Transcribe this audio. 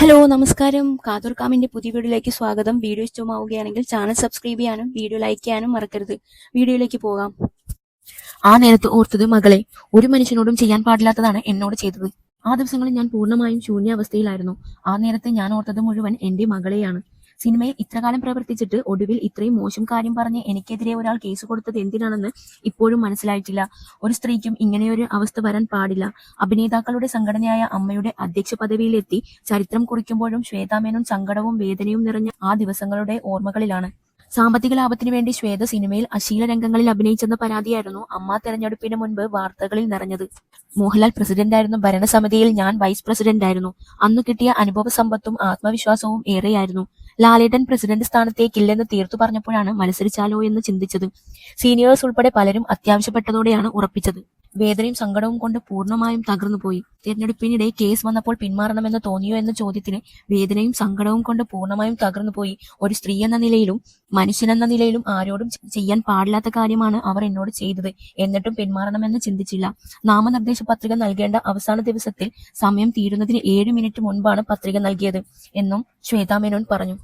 Hello നമസ്കാരം. കാതൂർക്കാമിന്റെ പുതിയ വീഡിയോയിലേക്ക് സ്വാഗതം. വീഡിയോ ഇഷ്ടമാവുകയാണെങ്കിൽ ചാനൽ സബ്സ്ക്രൈബ് ചെയ്യാനും വീഡിയോ ലൈക്ക് ചെയ്യാനും മറക്കരുത്. വീഡിയോയിലേക്ക് പോകാം. ആ നേരത്ത് ഓർത്തത് മകളെ ഒരു മനുഷ്യനോടും ചെയ്യാൻ പാടില്ലാത്തതാണ് എന്നോട് ചെയ്തത്. ആ ദിവസങ്ങളിൽ ഞാൻ പൂർണമായും ശൂന്യാവസ്ഥയിലായിരുന്നു. ആ നേരത്ത് ഞാൻ ഓർത്തത് മുഴുവൻ എന്റെ മകളെയാണ്. സിനിമയിൽ ഇത്രകാലം പ്രവർത്തിച്ചിട്ട് ഒടുവിൽ ഇത്രയും മോശം കാര്യം പറഞ്ഞ് എനിക്കെതിരെ ഒരാൾ കേസ് കൊടുത്തത് എന്തിനാണെന്ന് ഇപ്പോഴും മനസ്സിലായിട്ടില്ല. ഒരു സ്ത്രീക്കും ഇങ്ങനെയൊരു അവസ്ഥ വരാൻ പാടില്ല. അഭിനേതാക്കളുടെ സംഘടനയായ അമ്മയുടെ അധ്യക്ഷ പദവിയിലെത്തി ചരിത്രം കുറിക്കുമ്പോഴും ശ്വേതാമേനോൻ സങ്കടവും വേദനയും നിറഞ്ഞ ആ ദിവസങ്ങളുടെ ഓർമ്മകളിലാണ്. സാമ്പത്തിക ലാഭത്തിനു വേണ്ടി ശ്വേത സിനിമയിൽ അശീല രംഗങ്ങളിൽ അഭിനയിച്ചെന്ന പരാതിയായിരുന്നു അമ്മ തെരഞ്ഞെടുപ്പിന് മുൻപ് വാർത്തകളിൽ നിറഞ്ഞത്. മോഹൻലാൽ പ്രസിഡന്റായിരുന്ന. ഭരണസമിതിയിൽ ഞാൻ വൈസ് പ്രസിഡന്റായിരുന്നു. അന്ന് കിട്ടിയ അനുഭവ സമ്പത്തും ആത്മവിശ്വാസവും ഏറെയായിരുന്നു. ലാലേട്ടൻ പ്രസിഡന്റ് സ്ഥാനത്തേക്കില്ലെന്ന് തീർത്തു പറഞ്ഞപ്പോഴാണ് മത്സരിച്ചാലോ എന്ന് ചിന്തിച്ചത്. സീനിയേഴ്സ് ഉൾപ്പെടെ പലരും അത്യാവശ്യപ്പെട്ടതോടെയാണ് ഉറപ്പിച്ചത്. വേദനയും സങ്കടവും കൊണ്ട് പൂർണമായും തകർന്നുപോയി തിരഞ്ഞെടുപ്പിനിടെ കേസ് വന്നപ്പോൾ പിന്മാറണമെന്ന് തോന്നിയോ എന്ന ചോദ്യത്തിന് വേദനയും സങ്കടവും കൊണ്ട് പൂർണമായും തകർന്നുപോയി ഒരു സ്ത്രീ എന്ന നിലയിലും മനുഷ്യനെന്ന നിലയിലും ആരോടും ചെയ്യാൻ പാടില്ലാത്ത കാര്യമാണ് അവർ എന്നോട് ചെയ്തത്. എന്നിട്ടും പിന്മാറണമെന്ന് ചിന്തിച്ചില്ല. നാമനിർദ്ദേശ പത്രിക നൽകേണ്ട അവസാന ദിവസത്തിൽ സമയം തീരുന്നതിന് ഏഴ് മിനിറ്റ് മുൻപാണ് പത്രിക നൽകിയത് എന്നും ശ്വേതാ മേനോൻ പറഞ്ഞു.